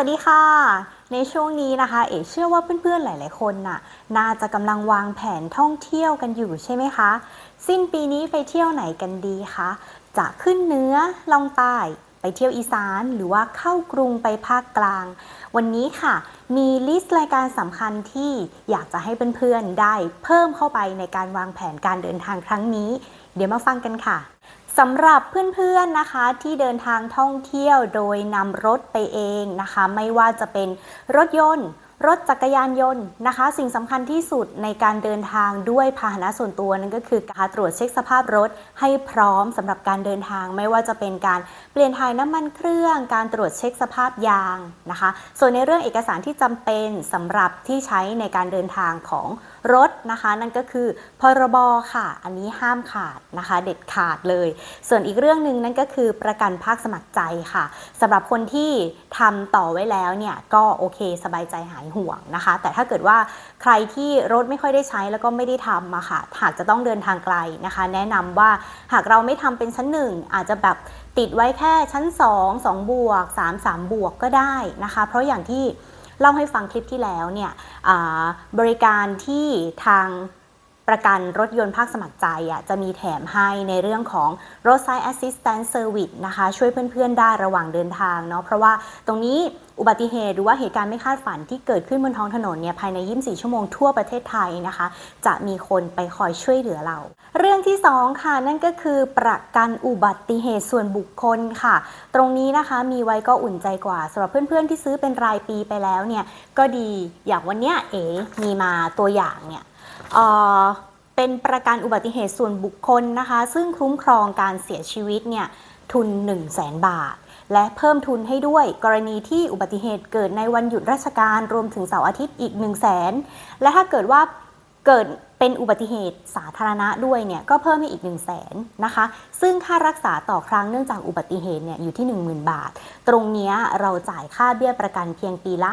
วัสดีค่ะ ในช่วงนี้นะคะ เอ๋เชื่อว่าเพื่อนๆหลาย ๆ คนน่ะ น่าจะกำลังวางแผนท่องเที่ยวกันอยู่ใช่ไหมคะ สิ้นปีนี้ไปเที่ยวไหนกันดีคะจะขึ้นเหนือลองใต้ไปเที่ยวอีสานหรือว่าเข้ากรุงไปภาคกลาง วันนี้ค่ะ มีลิสต์รายการสำคัญที่อยากจะให้เพื่อนๆได้เพิ่มเข้าไปในการวางแผนการเดินทางครั้งนี้ เดี๋ยวมาฟังกันค่ะ สำหรับเพื่อนๆนะคะที่เดินทางท่องเที่ยวโดยนำรถไปเองนะคะ ไม่ว่าจะเป็นรถยนต์ รถจักรยานยนต์นะคะ สิ่งสำคัญที่สุดในการเดินทางด้วยพาหนะส่วนตัวนั่นก็คือการตรวจเช็คสภาพรถให้พร้อมสำหรับการเดินทาง ไม่ว่าจะเป็นการเปลี่ยนถ่ายน้ำมันเครื่อง การตรวจเช็คสภาพยางนะคะ ส่วนในเรื่องเอกสารที่จำเป็นสำหรับที่ใช้ในการเดินทางของ รถนะคะ นั่นก็คือพรบค่ะ อันนี้ห้ามขาดนะคะ เด็ดขาดเลย ส่วนอีกเรื่องหนึ่งนั่นก็คือประกันภาคสมัครใจค่ะสำหรับคนที่ทำต่อไว้แล้วเนี่ยก็โอเคสบายใจหายห่วงนะคะ แต่ถ้าเกิดว่าใครที่รถไม่ค่อยได้ใช้แล้วก็ไม่ได้ทำมาค่ะ หากจะต้องเดินทางไกลนะคะ แนะนำว่าหากเราไม่ทำเป็นชั้นหนึ่งอาจจะแบบติดไว้แค่ชั้น 2 2 บวก 3 3 บวกก็ได้นะคะ เพราะอย่างที่ เล่าให้ฟังคลิปที่แล้วเนี่ยบริการที่ทาง ประกันรถยนต์ภาคสมัครใจอะจะมีแถมให้ในเรื่องของ Roadside Assistance Service นะคะ ช่วยเพื่อนๆได้ระหว่างเดินทางเนาะเพราะว่าตรงนี้อุบัติเหตุหรือว่าเหตุการณ์ไม่คาดฝันที่เกิดขึ้นบนท้องถนนเนี่ยภายใน 24 ชั่วโมงทั่วประเทศไทยนะคะ จะมีคนไปคอยช่วยเหลือเรา เรื่องที่ 2 ค่ะ นั่นก็คือประกันอุบัติเหตุส่วนบุคคลค่ะ ตรงนี้นะคะมีไว้ก็อุ่นใจกว่าสำหรับเพื่อนๆที่ซื้อเป็นรายปีไปแล้วเนี่ยก็ดีอย่างวันเนี้ยเอ๋มีมาตัวอย่างเนี่ย เป็นประกันอุบัติเหตุส่วนบุคคลนะคะ ซึ่งคุ้มครองการเสียชีวิตเนี่ยทุน 1 0 0 0 0แบาท และเพิ่มทุนให้ด้วยกรณีที่อุบัติเหตุเกิดในวันหยุดราชการรวมถึงเสาร์อาทิตย์อีก 1 0 0 0 0แสนและถ้าเกิดว่าเกิด เป็นอุบัติเหตุสาธารณะด้วยเนี่ยก็เพิ่มให้อีก 1 0 0 0 0แสนนะคะ ซึ่งค่ารักษาต่อครั้งเนื่องจากอุบัติเหตุเนี่ยอยู่ที่ 10,000 บาท ตรงนี้เราจ่ายค่าเบี้ยประกันเพียงปีละ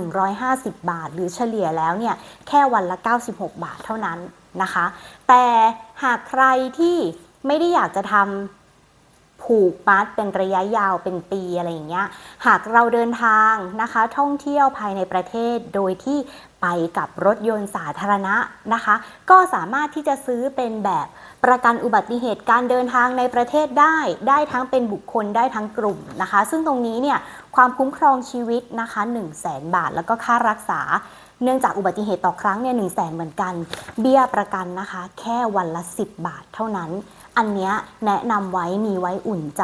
1,150 บาท หรือเฉลี่ยแล้วเนี่ยแค่วันละ 96 บาทเท่านั้นนะคะ แต่หากใครที่ไม่ได้อยากจะทำ ผูกมัดเป็นระยะยาวเป็นปีอะไรอย่างเงี้ย หากเราเดินทางนะคะ ท่องเที่ยวภายในประเทศโดยที่ไปกับรถยนต์สาธารณะนะคะ ก็สามารถที่จะซื้อเป็นแบบประกันอุบัติเหตุการเดินทางในประเทศได้ ได้ทั้งเป็นบุคคลได้ทั้งกลุ่มนะคะ ซึ่งตรงนี้เนี่ยความคุ้มครองชีวิตนะคะ 1 0 0 0 0แบาท แล้วก็ค่ารักษา เนื่องจากอุบัติเหตุต่อครั้งเนี่ยหนึ่งแสนเหมือนกัน เบี้ยประกันนะคะ แค่วันละ 10 บาทเท่านั้น อันเนี้ยแนะนำไว้มีไว้อุ่นใจ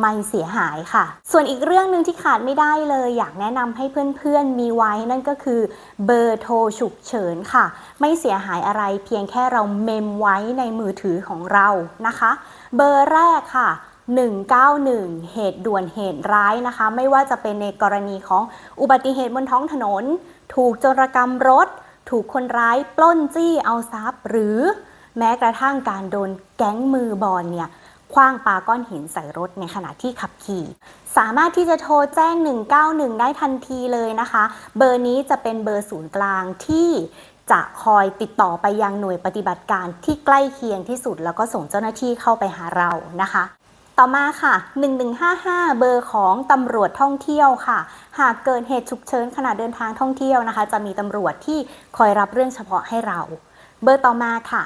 ไม่เสียหายค่ะ ส่วนอีกเรื่องหนึ่งที่ขาดไม่ได้เลย อยากแนะนำให้เพื่อนๆมีไว้นั่นก็คือเบอร์โทรฉุกเฉินค่ะ ไม่เสียหายอะไรเพียงแค่เราเมมไว้ในมือถือของเรานะคะ เบอร์แรกค่ะ191 เหตุด่วนเหตุร้ายนะคะ ไม่ว่าจะเป็นในกรณีของอุบัติเหตุบนท้องถนน ถูกโจรกรรมรถ ถูกคนร้ายปล้นจี้เอาทรัพย์ หรือแม้กระทั่งการโดนแก๊งมือบอลเนี่ยคว้างปาก้อนหินใส่รถในขณะที่ขับขี่ สามารถที่จะโทรแจ้ง 191 ได้ทันทีเลยนะคะ เบอร์นี้จะเป็นเบอร์ศูนย์กลางที่จะคอยติดต่อไปยังหน่วยปฏิบัติการที่ใกล้เคียงที่สุด แล้วก็ส่งเจ้าหน้าที่เข้าไปหาเรานะคะ ต่อมาค่ะ 1155 เบอร์ของตำรวจท่องเที่ยวค่ะ หากเกิดเหตุฉุกเฉินขณะเดินทางท่องเที่ยวนะคะ จะมีตำรวจที่คอยรับเรื่องเฉพาะให้เราเบอร์ต่อมาค่ะ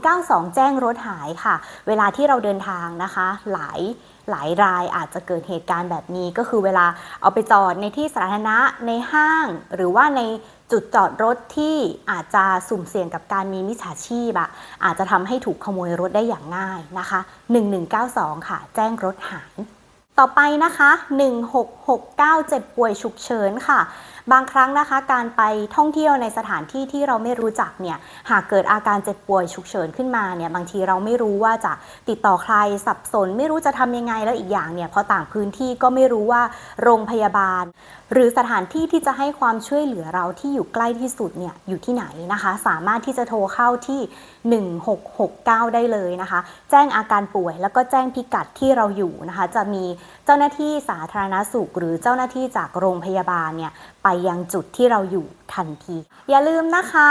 1192 แจ้งรถหายค่ะ เวลาที่เราเดินทางนะคะ หลายหลายรายอาจจะเกิดเหตุการณ์แบบนี้ก็คือเวลาเอาไปจอดในที่สาธารณะในห้าง หรือว่าใน จุดจอดรถที่อาจจะสุ่มเสี่ยงกับการมีมิจฉาชีพอะอาจจะทำให้ถูกขโมยรถได้อย่างง่ายนะคะ 1192 ค่ะ แจ้งรถหาย ต่อไปนะคะ 1669 เจ็บป่วยฉุกเฉินค่ะ บางครั้งนะคะการไปท่องเที่ยวในสถานที่ที่เราไม่รู้จักเนี่ยหากเกิดอาการเจ็บป่วยฉุกเฉินขึ้นมาเนี่ยบางทีเราไม่รู้ว่าจะติดต่อใครสับสน ไม่รู้จะทำยังไงแล้วอีกอย่างเนี่ยพอต่างพื้นที่ก็ไม่รู้ว่าโรงพยาบาล หรือสถานที่ที่จะให้ความช่วยเหลือเราที่อยู่ใกล้ที่สุดเนี่ยอยู่ที่ไหนนะคะ สามารถที่จะโทรเข้าที่ 1669 ได้เลยนะคะ แจ้งอาการป่วยแล้วก็แจ้งพิกัดที่เราอยู่นะคะ จะมีเจ้าหน้าที่สาธารณสุข หรือเจ้าหน้าที่จากโรงพยาบาลเนี่ยไปยังจุดที่เราอยู่ทันที อย่าลืมนะคะ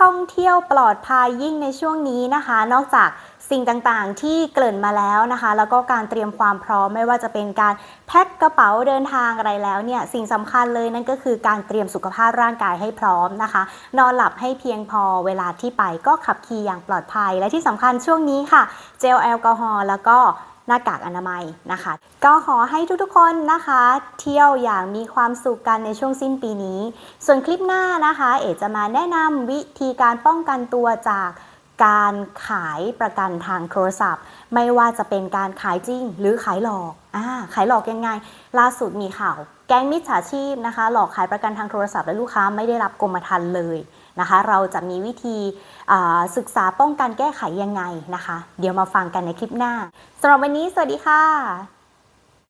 ท่องเที่ยวปลอดภัยยิ่งในช่วงนี้นะคะ นอกจากสิ่งต่างๆ ที่เกริ่นมาแล้วนะคะ แล้วก็การเตรียมความพร้อมไม่ว่าจะเป็นการแพ็คกระเป๋าเดินทางอะไรแล้วเนี่ยสิ่งสำคัญเลยนั่นก็คือการเตรียมสุขภาพร่างกายให้พร้อมนะคะ นอนหลับให้เพียงพอเวลาที่ไปก็ขับขี่อย่างปลอดภัย และที่สำคัญช่วงนี้ค่ะ เจลแอลกอฮอล์แล้วก็ หน้ากากอนามัยนะคะ ก็ขอให้ทุกๆคนนะคะ เที่ยวอย่างมีความสุขกันในช่วงสิ้นปีนี้ ส่วนคลิปหน้านะคะ เอ๋จะมาแนะนำวิธีการป้องกันตัวจากการขายประกันทางโทรศัพท์ ไม่ว่าจะเป็นการขายจริงหรือขายหลอกอ่าขายหลอกยังไง ล่าสุดมีข่าว แก๊งมิจฉาชีพนะคะ หลอกขายประกันทางโทรศัพท์และลูกค้าไม่ได้รับกรมธรรม์เลยนะคะ เราจะมีวิธีศึกษาป้องกันแก้ไขยังไงนะคะ เดี๋ยวมาฟังกันในคลิปหน้าสำหรับวันนี้ สวัสดีค่ะ